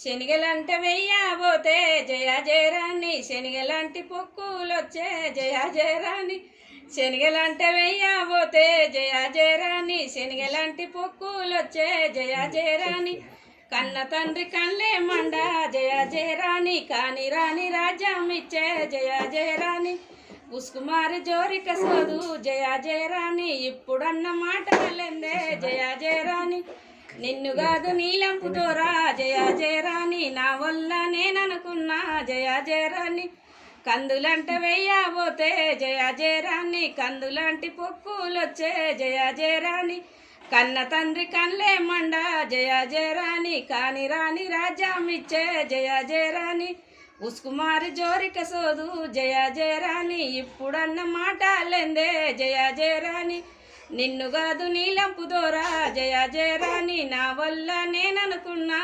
శనిగలంట వెయ్యబోతే జయ జయరాణి శనిగలాంటి పొక్కులొచ్చే జయ జయరాణి శనిగలంట వెయ్యబోతే జయ జయరాణి శనిగలాంటి పొక్కులొచ్చే జయ జయరాణి కన్న తండ్రి కళ్ళే మండ జయ జయరాణి కాని రాణి రాజ్యం ఇచ్చే జయ జయరాణి ఉసుకుమారి జోరిక సోదు జయ జయరాణి ఇప్పుడన్న మాటలెందే జయ జయరాణి నిన్ను కాదు నీలంపుతో దూరా జయ జయరాణి నా వల్ల నేననుకున్నా జయ జయరాణి. కందులంట వెయ్యబోతే జయ జయరాణి కందులాంటి పొక్కులొచ్చే జయ జయరాణి. కన్న తండ్రి కన్లే మండ జయ జయరాణి కాని రాణి రాజ్యం ఇచ్చే జయ జయరాణి. ఉసుకుమారి జోరిక సోదు జయ జయరాణి ఇప్పుడన్న మాట లేందే జయ జయరాణి. నిన్ను కాదు నీలంపు దోరా జయ జయరాణి నా వల్ల నేననుకున్నా.